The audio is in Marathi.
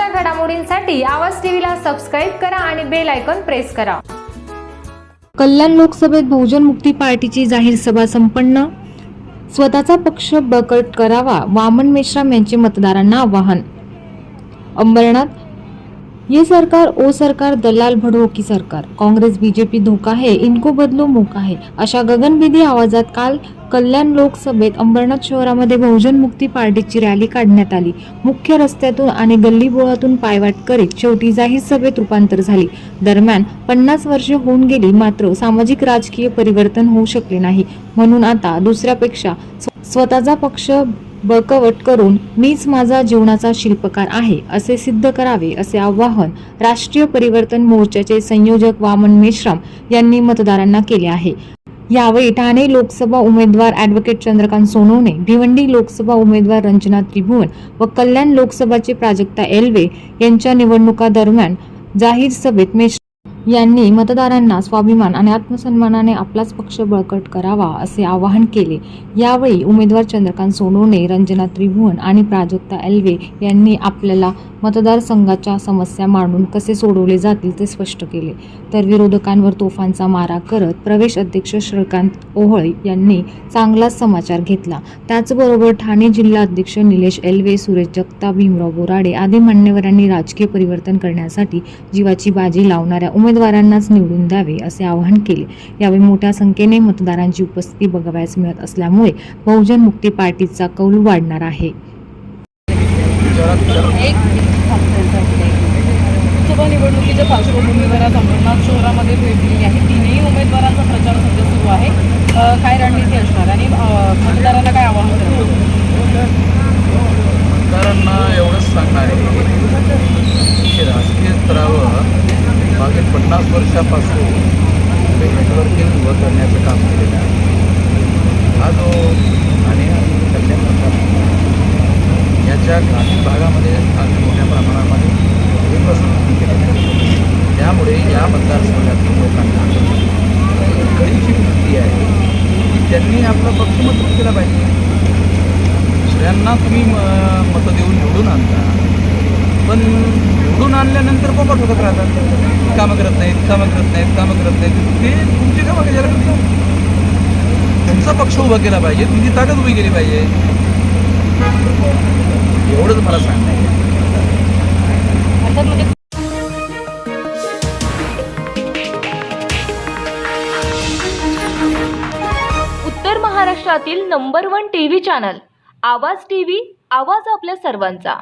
ताज्या घडामोडींसाठी आवाज टीव्हीला सबस्क्राईब करा आणि बेल आयकॉन प्रेस करा. कल्याण लोकसभेत बहुजन मुक्ती पार्टीची जाहीर सभा संपन्न. स्वतःचा पक्ष बळकट करावा वामन मेश्राम यांचे मतदारांना आवाहन. अंबरनाथ ये सरकार ओ सरकार दलाल भडो की सरकार. काँग्रेस बीजेपी धोका है इनको बदलो मोका है. अशा गगनभेदी आवाजात काल कल्याण लोकसभेत अंबरनाथ शहरामध्ये बहुजन मुक्ती पार्टीची रॅली काढण्यात आली. मुख्य रस्त्यातून आणि गल्लीबोळातून पायवाट करीत शेवटी जाहीर सभेत रूपांतर झाली. दरम्यान पन्नास वर्षे होऊन गेली मात्र सामाजिक राजकीय परिवर्तन होऊ शकले नाही. म्हणून आता दुसऱ्यापेक्षा स्वतःचा पक्ष बळकवट करून मीच माझा जीवनाचा शिल्पकार आहे असे सिद्ध करावे असे आवाहन राष्ट्रीय परिवर्तन मोर्चाचे संयोजक वामन मेश्राम यांनी मतदारांना केले आहे. यावेळी ठाणे लोकसभा उमेदवार ॲडव्होकेट चंद्रकांत सोनवणे भिवंडी लोकसभा उमेदवार रंजना त्रिभुवन व कल्याण लोकसभाचे प्राजक्ता एल्वे यांच्या निवडणुका दरम्यान जाहीर सभेत मेश्राम यांनी मतदारांना स्वाभिमान आणि आत्मसन्मानाने आपलाच पक्ष बळकट करावा असे आवाहन केले. यावेळी उमेदवार चंद्रकांत सोनवणे रंजना त्रिभुवन आणि प्राजक्ता एल्वे यांनी आपल्याला मतदारसंघाच्या समस्या मांडून कसे सोडवले जातील ते स्पष्ट केले. तर विरोधकांवर तोफांचा मारा करत प्रवेश अध्यक्ष श्रीकांत ओहळ यांनी चांगलाच समाचार घेतला. त्याचबरोबर ठाणे जिल्हा अध्यक्ष निलेश एल्वे सुरेश जगताप भीमराव बोराडे आदी मान्यवरांनी राजकीय परिवर्तन करण्यासाठी जीवाची बाजी लावणाऱ्या उमेदवारांनाच निवडून द्यावे असे आवाहन केले. यावेळी मोठ्या संख्येने मतदारांची उपस्थिती बघावयास मिळत असल्यामुळे बहुजन मुक्ती पार्टीचा कौल वाढणार आहे. लोकसभा निवडणुकीच्या पार्श्वभूमीवर आज अंबरनाथ शहरामध्ये भेट दिली आहे. तीनही उमेदवारांचा प्रचार सध्या सुरू आहे. काय रणनीती असणार आणि मतदारांना काय आवाहन करणार? मतदारांना एवढंच सांगणार आहे की राजकीय स्तरावर पन्नास वर्षापासून नेटवर्किंग उभं करण्याचं काम केलेलं आहे. हा जो ठाणे आणि कल्याण मतदार याच्या ग्रामीण भागामध्ये आज मोठ्या प्रमाणामध्ये पूर्वीपासून केलेलं आहे. त्यामुळे या मतदारसंघातील लोकांना कळीची वृत्ती आहे की त्यांनी आपला पक्ष केलं केला पाहिजे. दुसऱ्यांना तुम्ही म- मतं देऊन निवडून आणता पण निवडून आणल्यानंतर पोपट होत राहतात. कामं करत नाहीत कामं करत नाहीत कामं करत नाहीत. ते तुमची कामं कशाला करतील तुमचा पक्ष उभा केला पाहिजे तुमची ताकद उभी केली पाहिजे. एवढंच मला सांगणं म्हणजे उत्तर महाराष्ट्रातील number one TV channel Awaaz TV आवाज आपल्या सर्वांचा.